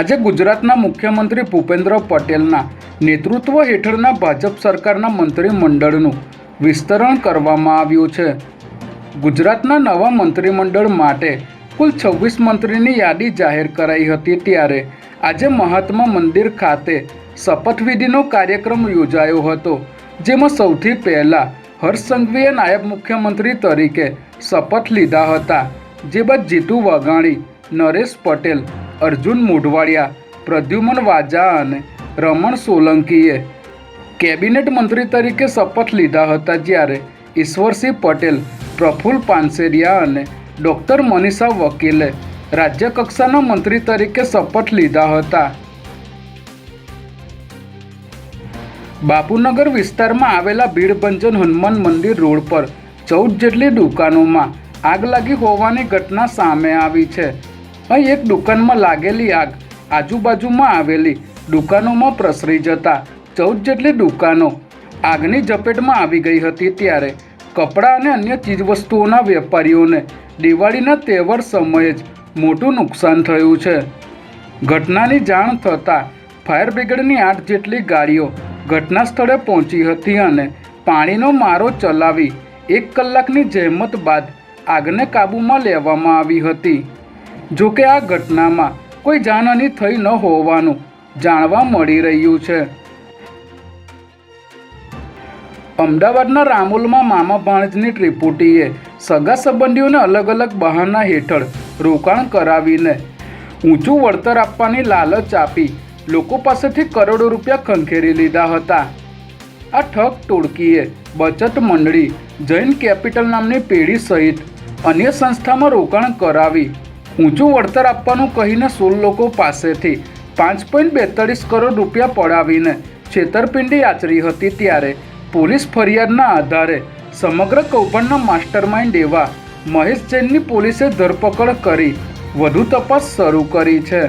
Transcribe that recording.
આજે ગુજરાતના મુખ્યમંત્રી ભૂપેન્દ્ર પટેલના નેતૃત્વ હેઠળના ભાજપ સરકારના મંત્રીમંડળનું વિસ્તરણ કરવામાં આવ્યું છે. ગુજરાતના નવા મંત્રીમંડળ માટે કુલ છવ્વીસ મંત્રીની યાદી જાહેર કરાઈ હતી ત્યારે આજે મહાત્મા મંદિર ખાતે શપથવિધિનો કાર્યક્રમ યોજાયો હતો, જેમાં સૌથી પહેલાં હર્ષ સંઘવીએ નાયબ મુખ્યમંત્રી તરીકે શપથ લીધા હતા, જે બાદ જીતુ વાઘાણી, નરેશ પટેલ અર્જુન મોઢવાડિયા, પ્રદ્યુમન વાજા અને રમણ સોલંકીએ કેબિનેટ મંત્રી તરીકે શપથ લીધા હતા જ્યારે ઈશ્વરસિંહ પટેલ પ્રફુલ્લ પાનસેરિયા અને ડૉક્ટર મનીષા વકીલે રાજ્યકક્ષાના મંત્રી તરીકે શપથ લીધા હતા. બાપુનગર વિસ્તારમાં આવેલા ભીડભંજન હનુમાન મંદિર રોડ પર ચૌદ જેટલી દુકાનોમાં આગ લાગી હોવાની ઘટના સામે આવી છે. અહીં એક દુકાનમાં લાગેલી આગ આજુબાજુમાં આવેલી દુકાનોમાં પ્રસરી જતા ચૌદ જેટલી દુકાનો આગની ઝપેટમાં આવી ગઈ હતી ત્યારે કપડાં અને અન્ય ચીજવસ્તુઓના વેપારીઓને દિવાળીના તહેવાર સમયે જ મોટું નુકસાન થયું છે. ઘટનાની જાણ થતાં ફાયર બ્રિગેડની આઠ જેટલી ગાડીઓ ઘટના સ્થળે પહોંચી હતી અને પાણીનો મારો ચલાવી એક કલાકની જહેમત બાદ આગને કાબૂમાં લેવામાં આવી હતી. જોકે આ ઘટનામાં કોઈ જાનહાની થઈ ન હોવાનું જાણવા મળી રહ્યું છે. અમદાવાદના રામોલમાં મામા ભાણજની ત્રિપુટીએ સગા સંબંધીઓને અલગ અલગ બહાના હેઠળ રોકાણ કરાવીને ઊંચું વળતર આપવાની લાલચ આપી લોકો પાસેથી કરોડો રૂપિયા ખંખેરી લીધા હતા. આ ઠગ ટોળકીએ બચત મંડળી જૈન કેપિટલ નામની પેઢી સહિત અન્ય સંસ્થામાં રોકાણ કરાવી ઊંચું વળતર આપવાનું કહીને સોળ લોકો પાસેથી પાંચ પોઈન્ટ બેતાળીસ કરોડ રૂપિયા પડાવીને છેતરપિંડી આચરી હતી ત્યારે પોલીસ ફરિયાદના આધારે સમગ્ર કૌભાંડના માસ્ટરમાઇન્ડ એવા મહેશ જૈનની પોલીસે ધરપકડ કરી વધુ તપાસ શરૂ કરી છે.